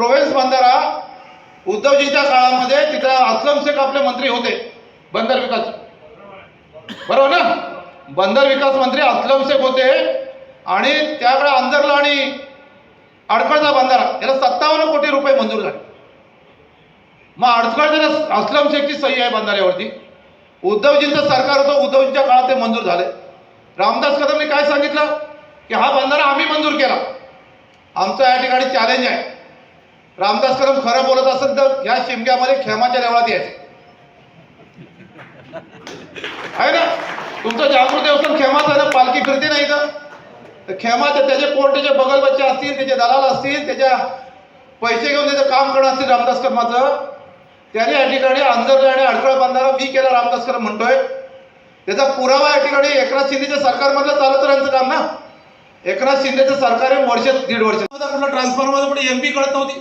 प्रोव्हेन्स बंधारा उद्धवजींच्या काळामध्ये तिथं असलम शेख आपले मंत्री होते बंदर विकास. बरोबर ना? बंदर विकास मंत्री असलम शेख होते आणि त्यावेळेला अंजरला आणि अडकळचा बंधारा याला सत्तावन्न कोटी रुपये मंजूर झाले. मग अडकळचा असलम शेखची सही आहे बंधाऱ्यावरती. उद्धवजींचं सरकार होतं उद्धवजींच्या काळात ते मंजूर झाले. रामदास कदमने काय सांगितलं? की हा बंधारा आम्ही मंजूर केला. आमचं या ठिकाणी चॅलेंज आहे. रामदास कदम खरं बोलत असेल तर ह्या शिमग्यामध्ये खेमाच्या देवळात यायचं. आहे ना? तुमचं जागृत देवस्थान खेमाचं आहे ना? पालखी फिरते नाही का तर खेमाचं त्याचे कोण त्याचे बगल बच्चे असतील त्याचे दलाल असतील त्याच्या पैसे घेऊन त्याचं काम करणं असतील रामदास कर्माचं त्याने या ठिकाणी अंजरला आणि अडकळ बांधारा मी केला रामदास कदम म्हणतोय. त्याचा पुरावा या ठिकाणी एकनाथ शिंदेच्या सरकारमधलं चालत राहायचं काम ना? एकनाथ शिंदेचं सरकार आहे वर्ष दीड वर्ष. कुठलं ट्रान्सफॉर्मर पण एमपी कळत नव्हती.